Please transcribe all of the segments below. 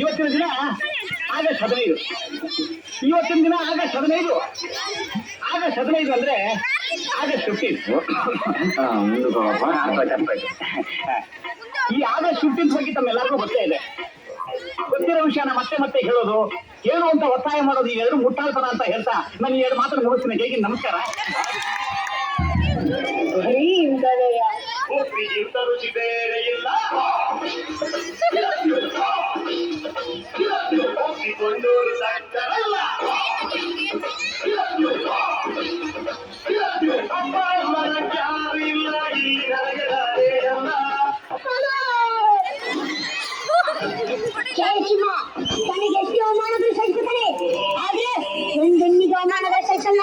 ಇವತ್ತಿನ ದಿನ ಆಗಸ್ಟ್ ಹದಿನೈದು. ಇವತ್ತಿನ ದಿನ ಆಗಸ್ಟ್ ಹದಿನೈದು. ಆಗಸ್ಟ್ ಹದಿನೈದು ಅಂದ್ರೆ ಆಗಸ್ಟ್ ಫಿಫ್ಟೀನ್ ಈ ಆಗಸ್ಟ್ ಫಿಫ್ಟೀನ್ ಬಗ್ಗೆ ತಮ್ಮೆಲ್ಲರಿಗೂ ಗೊತ್ತೇ ಇದೆ. ಗೊತ್ತಿರೋ ವಿಷಯನ ಮತ್ತೆ ಮತ್ತೆ ಹೇಳೋದು. ಏನು ಅಂತ ಒತ್ತಾಯ ಮಾಡೋದು ಈ ಎರಡು ಮುಟ್ಟಾಳ್ತನ ಅಂತ ಹೇಳ್ತಾ ನಾನು ಎರಡು ಮಾತನ್ನು ಮುಗಿಸ್ತೀನಿ. ಹೇಗೆ ನಮಸ್ಕಾರ. ಸಿಂಹ ತನಗೆ ಎಷ್ಟು ಅವಮಾನಗಳು ಸಹಿಸುತ್ತಾನೆ ಆದ್ರೆ ಹೆಣ್ಣೆಣ್ಣಿಗೆ ಅವಮಾನಗಳು ಸಹಿಸಲ್ಲ.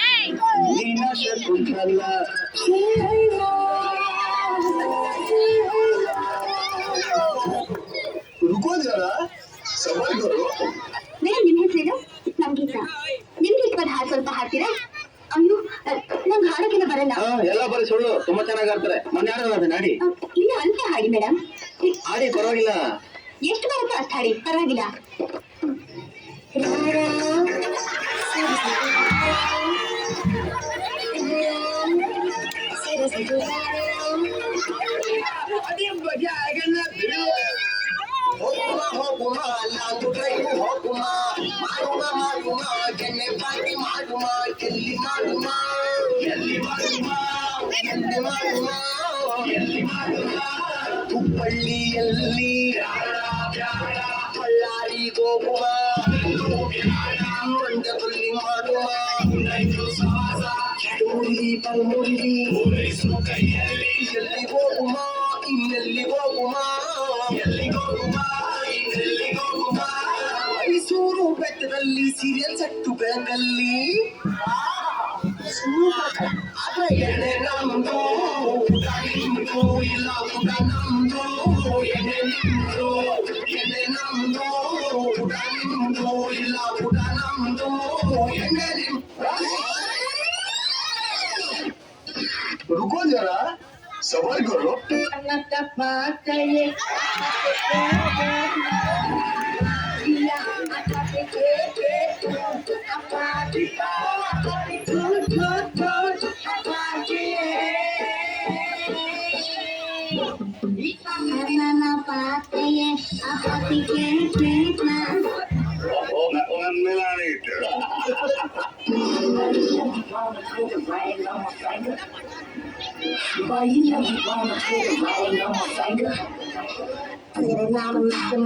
ಏಯ್ रुको जरा ಸವಾಲ್ಗಳು ಮೇಡಮ್ ನಿಮ್ಮ ಹೆಸರೇನು ಸಂಗೀತ ನಿಮ್ಗೆ ಇಷ್ಟವಾದ ಹಾಡು ಸ್ವಲ್ಪ ಹಾಡ್ತೀರಾ ಎಲ್ಲ ಬರೀ ಸುಳ್ಳು ತುಂಬಾ ಚೆನ್ನಾಗಿ ಆಡ್ತಾರೆ. ಮೊನ್ನೆ ಆಡೋದು ನಾಡಿ? ಇಲ್ಲ ಅಂತ ಹಾಡಿ ಮೇಡಮ್. ಆಡಿ ಪರವಾಗಿಲ್ಲ. ಎಷ್ಟು ಬರುತ್ತೋ ಅಷ್ಟು ಹಾಡಿ ಪರವಾಗಿಲ್ಲ. ಮಾಡುಮ ಮಾಡುಮ ಕೆನ್ನೆ ಪಾಟಿ ಮಾಡುಮ ಕೆಲ್ಲಿ ಮಾಡುಮ. ಎಲ್ಲಿ ಮಾಡುಮ ಎಲ್ಲಿ ಮಾಡುಮ ಎಲ್ಲಿ ಮಾಡುಮ ಹುಬ್ಬಳ್ಳಿಯಲ್ಲಿ ಬಳ್ಳಾರಿ ಹೋಗುಮ ಮಂಡ್ಯದಲ್ಲಿ ಮಾಡುಮ ಮುರುಳಿ ಪಲ್ಮುರುಳಿ ಎಲ್ಲಿ ಹೋಗುಮ ಇನ್ನೆಲ್ಲಿ ಹೋಗುಮ ಎಲ್ಲಿ ಹೋಗುಮ ಇನ್ನೆಲ್ಲಿ ಹೋಗುಮ ಮೈಸೂರು ಬೆಟ್ಟದಲ್ಲಿ ಸೀರಿಯಲ್ ಸೆಟ್ಟು ಬೆಳಕಲ್ಲಿ रुको जरा सबर करो ನನ್ನ ಪಾತ್ರೆಯೇ a mountain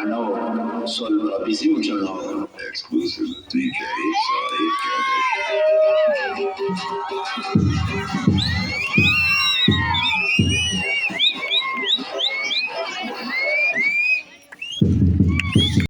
Anu, solo la visione. This is DJ Sonic.